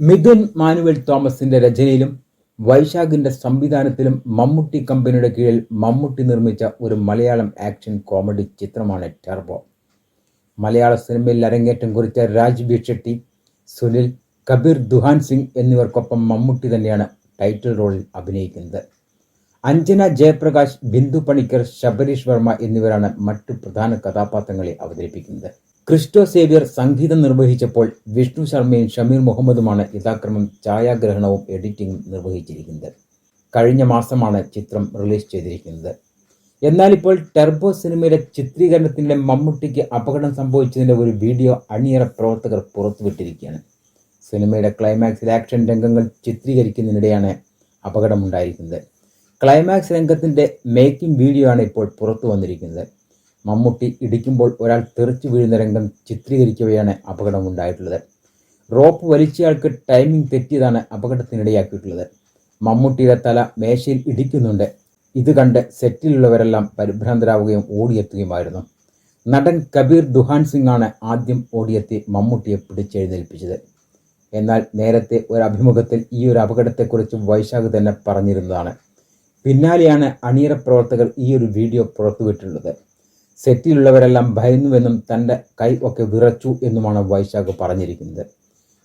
Mithun manual തോമസിന്റെ രചനയിലും വൈശാഖിന്റെ സംവിധാനത്തിലും മമ്മൂട്ടി കമ്പനിയുടെ കീഴിൽ മമ്മൂട്ടി നിർമ്മിച്ച ഒരു മലയാളം ആക്ഷൻ കോമഡി ചിത്രമാണ് ടെർബോ. മലയാള സിനിമയിൽ അരങ്ങേറ്റം കുറിച്ച രാജ്ബി ഷെട്ടി സുനിൽ കബീർ ദുഹാൻ സിംഗ് എന്നിവർക്കൊപ്പം മമ്മൂട്ടി തന്നെയാണ് ടൈറ്റിൽ റോളിൽ അഭിനയിക്കുന്നത്. അഞ്ജന ജയപ്രകാശ് ബിന്ദു പണിക്കർ ശബരീഷ് വർമ്മ എന്നിവരാണ് മറ്റു പ്രധാന കഥാപാത്രങ്ങളെ അവതരിപ്പിക്കുന്നത്. ക്രിസ്റ്റോ സേവ്യർ സംഗീതം നിർവഹിച്ചപ്പോൾ വിഷ്ണു ശർമ്മയും ഷമീർ മുഹമ്മദുമാണ് യഥാക്രമം ഛായാഗ്രഹണവും എഡിറ്റിംഗും നിർവഹിച്ചിരിക്കുന്നത്. കഴിഞ്ഞ മാസമാണ് ചിത്രം റിലീസ് ചെയ്തിരിക്കുന്നത്. എന്നാൽ ഇപ്പോൾ ടെർബോ സിനിമയിലെ ചിത്രീകരണത്തിന്റെ മമ്മൂട്ടിക്ക് അപകടം സംഭവിച്ചതിന്റെ ഒരു വീഡിയോ അണിയറ പ്രവർത്തകർ പുറത്തുവിട്ടിരിക്കുകയാണ്. സിനിമയുടെ ക്ലൈമാക്സിൽ ആക്ഷൻ രംഗങ്ങൾ ചിത്രീകരിക്കുന്നതിനിടെയാണ് അപകടമുണ്ടായിരിക്കുന്നത്. ക്ലൈമാക്സ് രംഗത്തിന്റെ മേക്കിംഗ് വീഡിയോ ആണ് ഇപ്പോൾ പുറത്തു വന്നിരിക്കുന്നത് മമ്മൂട്ടി ഇടിക്കുമ്പോൾ ഒരാൾ തെറിച്ചു വീഴുന്ന രംഗം ചിത്രീകരിക്കവെയാണ് അപകടമുണ്ടായിട്ടുള്ളത്. Rope വലിച്ചയാൾക്ക് timing തെറ്റിയതാണ് അപകടത്തിനിടയാക്കിയിട്ടുള്ളത്. മമ്മൂട്ടിയുടെ തല മേശയിൽ ഇടിക്കുന്നുണ്ട്. ഇത് കണ്ട് സെറ്റിലുള്ളവരെല്ലാം പരിഭ്രാന്തരാവുകയും ഓടിയെത്തുകയുമായിരുന്നു. നടൻ കബീർ ദുഹാൻ സിംഗ് ആണ് ആദ്യം ഓടിയെത്തി മമ്മൂട്ടിയെ പിടിച്ചെഴുന്നേൽപ്പിച്ചത്. എന്നാൽ നേരത്തെ ഒരു അഭിമുഖത്തിൽ ഈ ഒരു അപകടത്തെക്കുറിച്ച് വൈശാഖ് തന്നെ പറഞ്ഞിരുന്നതാണ്. പിന്നാലെയാണ് അണിയറ പ്രവർത്തകർ ഈ ഒരു വീഡിയോ പുറത്തുവിട്ടുള്ളത് സെറ്റിലുള്ളവരെല്ലാം ഭയന്നുവെന്നും തന്റെ കൈ ഒക്കെ വിറച്ചു എന്നുമാണ് വൈശാഖ് പറഞ്ഞിരിക്കുന്നത്.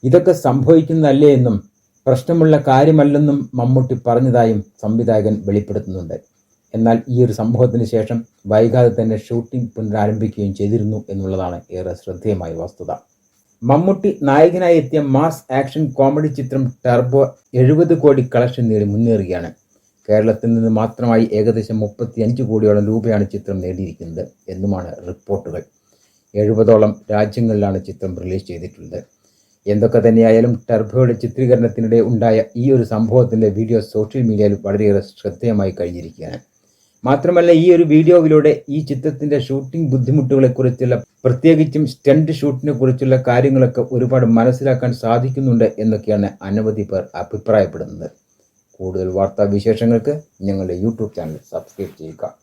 ഇതൊക്കെ സംഭവിക്കുന്നതല്ലേ എന്നും പ്രശ്നമുള്ള കാര്യമല്ലെന്നും മമ്മൂട്ടി പറഞ്ഞതായും സംവിധായകൻ വെളിപ്പെടുത്തുന്നുണ്ട്. എന്നാൽ ഈ ഒരു സംഭവത്തിന് ശേഷം വൈകാതെ തന്നെ ഷൂട്ടിംഗ് പുനരാരംഭിക്കുകയും ചെയ്തിരുന്നു എന്നുള്ളതാണ് ഏറെ ശ്രദ്ധേയമായ വസ്തുത. മമ്മൂട്ടി നായകനായി എത്തിയ മാസ് ആക്ഷൻ കോമഡി ചിത്രം ടർബോ എഴുപത് കോടി കളക്ഷൻ നേടി മുന്നേറുകയാണ്. കേരളത്തിൽ നിന്ന് മാത്രമായി ഏകദേശം മുപ്പത്തി അഞ്ച് കോടിയോളം രൂപയാണ് ചിത്രം നേടിയിരിക്കുന്നത് എന്നുമാണ് റിപ്പോർട്ടുകൾ. എഴുപതോളം രാജ്യങ്ങളിലാണ് ചിത്രം റിലീസ് ചെയ്തിട്ടുള്ളത്. എന്തൊക്കെ തന്നെയായാലും ടർബോയുടെ ചിത്രീകരണത്തിനിടെ ഉണ്ടായ ഈ ഒരു സംഭവത്തിന്റെ വീഡിയോ സോഷ്യൽ മീഡിയയിൽ വളരെയേറെ ശ്രദ്ധേയമായി കഴിഞ്ഞിരിക്കുകയാണ്. മാത്രമല്ല ഈ ഒരു വീഡിയോയിലൂടെ ഈ ചിത്രത്തിന്റെ ഷൂട്ടിംഗ് ബുദ്ധിമുട്ടുകളെക്കുറിച്ചുള്ള പ്രത്യേകിച്ചും സ്റ്റണ്ട് ഷൂട്ടിനെ കുറിച്ചുള്ള കാര്യങ്ങളൊക്കെ ഒരുപാട് മനസ്സിലാക്കാൻ സാധിക്കുന്നുണ്ട് എന്നൊക്കെയാണ് അനവധി പേർ അഭിപ്രായപ്പെടുന്നത്. കൂടുതൽ വാർത്താവിശേഷങ്ങൾക്ക് ഞങ്ങളുടെ യൂട്യൂബ് ചാനൽ സബ്സ്ക്രൈബ് ചെയ്യുക.